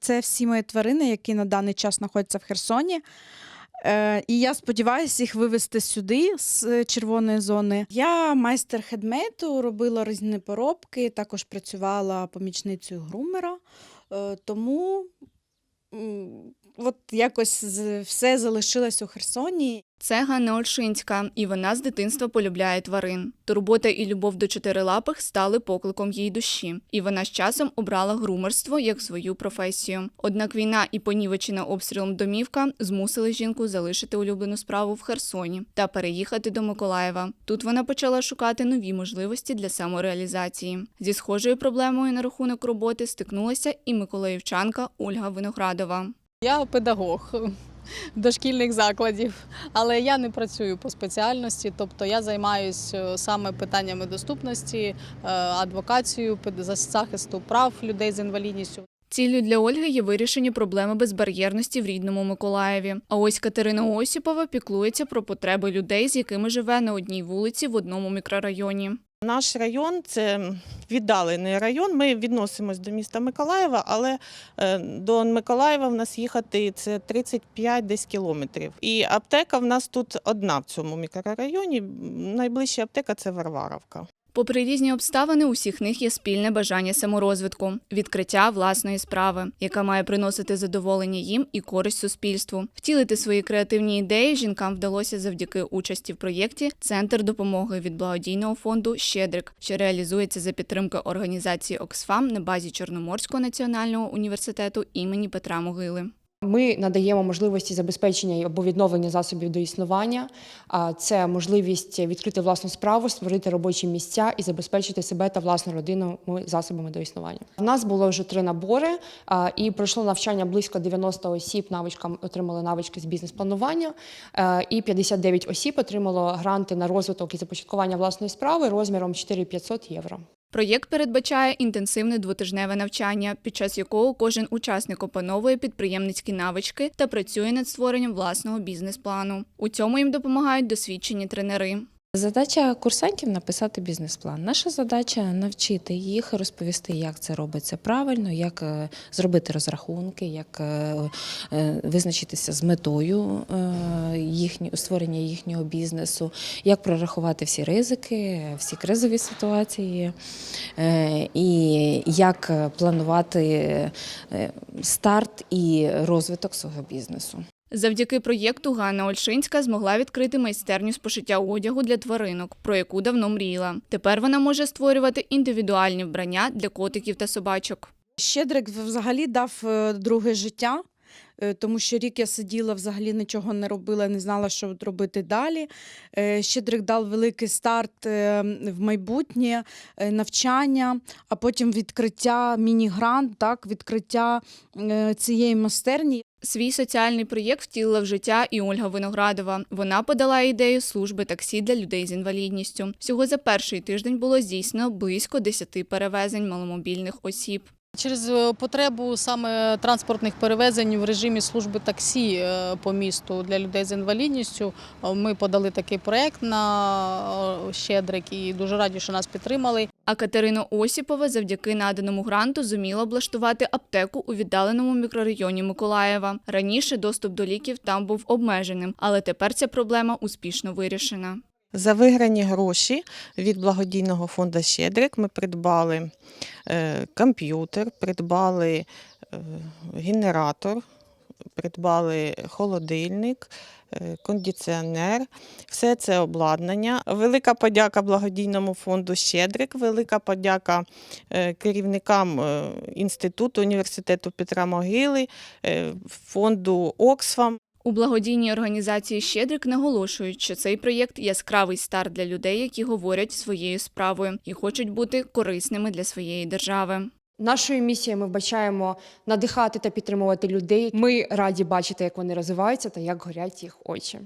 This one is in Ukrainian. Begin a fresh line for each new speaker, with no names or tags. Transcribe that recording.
Це всі мої тварини, які на даний час знаходяться в Херсоні. Е, і я сподіваюся їх вивезти сюди з е, червоної зони. Я майстер хедмейту, робила різні поробки, також працювала помічницею грумера. Е, тому от якось все залишилось у Херсоні.
Це Ганна Ольшинська, і вона з дитинства полюбляє тварин. Турбота і любов до чотирилапих стали покликом її душі, і вона з часом обрала грумерство як свою професію. Однак війна і понівечена обстрілом домівка змусили жінку залишити улюблену справу в Херсоні та переїхати до Миколаєва. Тут вона почала шукати нові можливості для самореалізації. Зі схожою проблемою на рахунок роботи стикнулася і миколаївчанка Ольга Виноградова.
Я педагог дошкільних закладів, але я не працюю по спеціальності, тобто я займаюся саме питаннями доступності, е, адвокацією, захисту прав людей з інвалідністю.
Ціллю для Ольги є вирішення проблеми безбар'єрності в рідному Миколаєві. А ось Катерина Осіпова піклується про потреби людей, з якими живе на одній вулиці в одному мікрорайоні.
Наш район це віддалений район. Ми відносимось до міста Миколаєва, але е, до Миколаєва в нас їхати це 35 десь кілометрів. І аптека в нас тут одна в цьому мікрорайоні. Найближча аптека це Варваровка.
Попри різні обставини, у всіх них є спільне бажання саморозвитку, відкриття власної справи, яка має приносити задоволення їм і користь суспільству. Втілити свої креативні ідеї жінкам вдалося завдяки участі в проєкті Центр допомоги від благодійного фонду Щедрик, що реалізується за підтримки організації Оксфам на базі Чорноморського національного університету імені Петра Могили.
Ми надаємо можливості забезпечення або відновлення засобів до існування. Це можливість відкрити власну справу, створити робочі місця і забезпечити себе та власну родину засобами до існування. У нас було вже три набори, і пройшло навчання близько 90 осіб. Навичкам отримали навички з бізнес-планування, е, і 59 осіб отримало гранти на розвиток і започаткування власної справи розміром 4500 євро.
Проєкт передбачає інтенсивне двотижневе навчання, під час якого кожен учасник опановує підприємницькі навички та працює над створенням власного бізнес-плану. У цьому їм допомагають досвідчені тренери.
Задача курсантів написати бізнес-план. Наша задача навчити їх розповісти, як це робиться правильно, як е, зробити розрахунки, як е, е, визначитися з метою їхні, створення їхнього бізнесу, як прорахувати всі ризики, всі кризові ситуації, і як планувати старт і розвиток свого бізнесу.
Завдяки проєкту Ганна Ольшинська змогла відкрити майстерню з пошиття одягу для тваринок, про яку давно мріяла. Тепер вона може створювати індивідуальні вбрання для котиків та собачок.
Щедрик взагалі дав е, друге життя. е, Тому що рік я сиділа, взагалі нічого не робила, не знала, що робити далі. Е, Щедрик дав великий старт в майбутнє, навчання, а потім відкриття міні-грант, так, відкриття цієї майстерні.
Свій соціальний проєкт втілила в життя і Ольга Виноградова. Вона подала ідею служби таксі для людей з інвалідністю. Всього за перший тиждень було здійснено близько 10 перевезень маломобільних осіб.
Через е, потребу саме транспортних перевезень в режимі служби таксі е, по місту для людей з інвалідністю е, ми подали такий проект на Щедрик і дуже раді, що нас підтримали.
А Катерина Осіпова завдяки наданому гранту зуміла облаштувати аптеку у віддаленому мікрорайоні Миколаєва. Раніше доступ до ліків там був обмеженим, але тепер ця проблема успішно вирішена.
За виграні гроші від благодійного фонду Щедрик ми придбали е, комп'ютер, придбали е, генератор, придбали холодильник, е, кондиціонер, все це обладнання. Велика подяка благодійному фонду Щедрик, велика подяка е, керівникам е, інституту університету Петра Могили, фонду Оксфам.
У благодійній організації Щедрик наголошують, що цей проєкт яскравий старт для людей, які говорять своєю справою і хочуть бути корисними для своєї держави.
Нашою місією ми вбачаємо надихати та підтримувати людей. Ми раді бачити, як вони розвиваються та як горять їх очі.